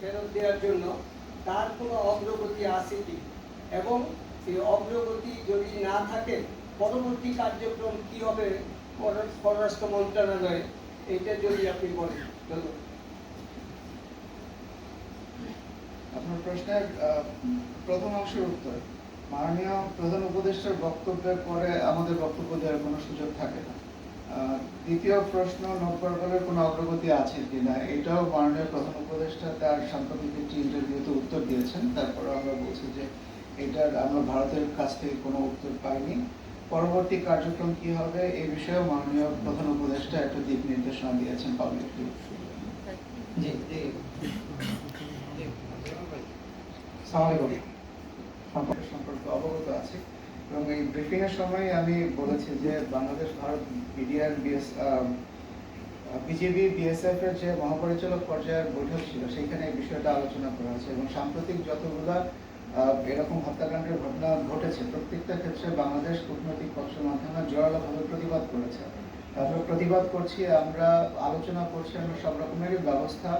ফেরত দেওয়ার জন্য তার কোনো অগ্রগতি এবং এই অগ্রগতি যদি না থাকে, পরবর্তী কার্যক্রম কি হবে পররাষ্ট্র মন্ত্রণালয়ে এটা যদি আপনি বলেন আপনার প্রশ্নের প্রথম অংশের উত্তর। মাননীয় প্রধান উপদেষ্টার বক্তব্যের পরে আমাদের বক্তব্য দেওয়ার কোনো সুযোগ থাকে না। দ্বিতীয় প্রশ্ন নবকরবের কোনো অগ্রগতি আছে কিনা? এটাও মাননীয় প্রধান উপদেষ্টা তার সাম্প্রতিক একটি ইন্টারভিউতে উত্তর দিয়েছেন। তারপরে আমরা বলছি যে এটার আমরা ভারতের কাছ থেকে কোনো উত্তর পাইনি। পরবর্তী কার্যক্রম কি হবে? এই বিষয়েও মাননীয় প্রধান উপদেষ্টা একটা দিক নির্দেশনা দিয়েছেন পাবলিকলি জি জি। সালামালাইকুম সম্পর্কে অবগত আছি। এবং এই ব্রিফিং এর সময় আমি বলেছি যে Bangladesh, Bharat BDR BS BJP BSF এর যে মহাপরিচালক পর্যায়ের বৈঠক ছিল সেখানে এই বিষয়টা আলোচনা করা হয়েছে এবং সাম্প্রতিক যতগুলা এরকম হত্যাকাণ্ডের ঘটনা ঘটেছে, প্রত্যেকটা ক্ষেত্রে বাংলাদেশ কূটনৈতিক পক্ষের মাধ্যমে জোরালোভাবে প্রতিবাদ করেছে। আমরা প্রতিবাদ করছি, আমরা আলোচনা করছি, আমরা সব রকমেরই ব্যবস্থা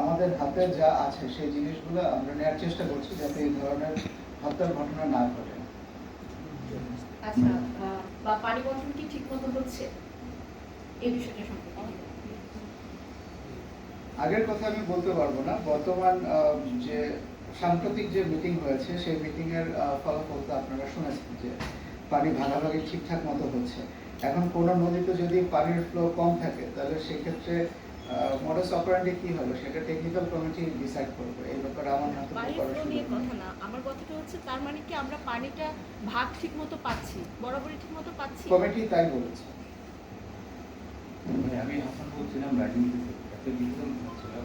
আমাদের হাতে যা আছে, সেই জিনিসগুলো আমরা নেওয়ার চেষ্টা করছি যাতে এই ধরনের হত্যার ঘটনা না ঘটে। আচ্ছা বা পানি বন্টন কি ঠিক মতো হচ্ছে? এই বিষয়টা সম্পর্কে আগের কথা আমি বলতে পারব না। বর্তমান যে সাম্প্রতিক যে মিটিং হয়েছে, সেই মিটিং এর ফলাফল তো আপনারা শুনেছেন যে পানি ভাগাভাগি ঠিকঠাক মতো হচ্ছে। এখন কোনো নদীতে যদি পানির ফ্লো কম থাকে, তাহলে সেক্ষেত্রে মডাস অপারেন্ডি কি হবে সেটা টেকনিক্যাল কমিটি ডিসাইড করবে। এই ব্যাপারে আমার হাতে কথা না। আমার কথাটা হচ্ছে তার মানে কি আমরা পানিটা ভাগ ঠিক মতো পাচ্ছি? বরাবরই ঠিক মতো পাচ্ছি? কমিটি তাই বলেছে। মানে আমি হাসান বলছিলাম রাজনীতিতে একটা বিতরণ হচ্ছিলাম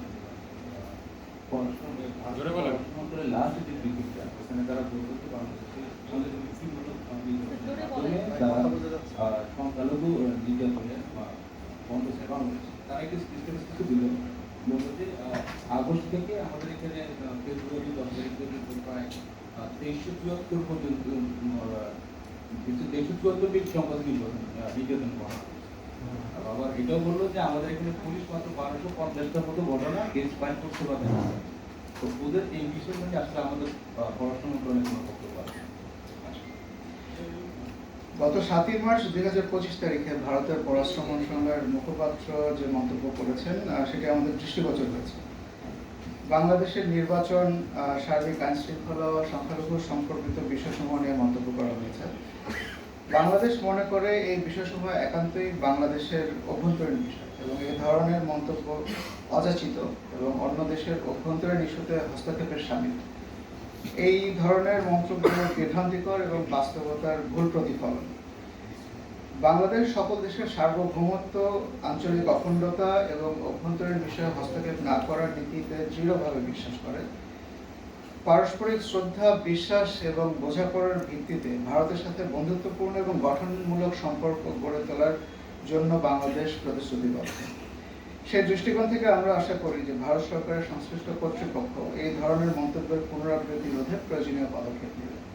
পড়াশোনা করে লাস্ট যে ব্রিফিংটা ওখানে তারা বলতো যে বাংলাদেশে আহ, সংখ্যালঘু আহ, নির্যাতনে বা বন্ধ আছে বাংলাদেশ। তারা একটি স্পেশালিস্ট কিছু দিল। বলল যে আগস্ট থেকে আমাদের এখানে ফেব্রুয়ারি দশ তারিখ পর্যন্ত প্রায় তেইশশো চুয়াত্তর পর্যন্ত তেইশশো চুয়াত্তর ব্যক্তি সংখ্যা নির্যাতন করা। আবার এটাও বলল যে আমাদের এখানে পুলিশ মাত্র বারোশো পঞ্চাশটার মতো ঘটনা কেস ফাইল করতে পারে তো ওদের এই বিষয় নিয়ে আসলে আমাদের পড়াশোনা করে কোনো বক্তব্য আছে গত সাতই মার্চ দুই হাজার পঁচিশ তারিখে ভারতের পররাষ্ট্র মন্ত্রণালয়ের মুখপাত্র যে মন্তব্য করেছেন সেটি আমাদের দৃষ্টিগোচর হয়েছে। বাংলাদেশের নির্বাচন সার্বিক আইন শৃঙ্খলা সংখ্যালঘু সম্পর্কিত বিষয়সমূহ নিয়ে মন্তব্য করা হয়েছে। বাংলাদেশ মনে করে এই বিষয়সমূহ একান্তই বাংলাদেশের অভ্যন্তরীণ বিষয় এবং এই ধরনের মন্তব্য অযাচিত এবং অন্য দেশের অভ্যন্তরীণ ইস্যুতে হস্তক্ষেপের সামিল। এই ধরনের মন্তব্য বিভ্রান্তিকর এবং বাস্তবতার ভুল প্রতিফলন। বাংলাদেশ সকল দেশের সার্বভৌমত্ব, আঞ্চলিক অখণ্ডতা এবং অভ্যন্তরীণ বিষয়ে হস্তক্ষেপ না করার নীতিতে দৃঢ়ভাবে বিশ্বাস করে। পারস্পরিক শ্রদ্ধা, বিশ্বাস এবং বোঝাপড়ার ভিত্তিতে ভারতের সাথে বন্ধুত্বপূর্ণ এবং গঠনমূলক সম্পর্ক গড়ে তোলার জন্য বাংলাদেশ প্রতিশ্রুতিবদ্ধ। সেই দৃষ্টিকোণ থেকে আমরা আশা করি যে ভারত সরকারের সংশ্লিষ্ট কর্তৃপক্ষ এই ধরনের মন্তব্যের পুনরাবৃত্তি রোধে প্রয়োজনীয় পদক্ষেপ নেবে।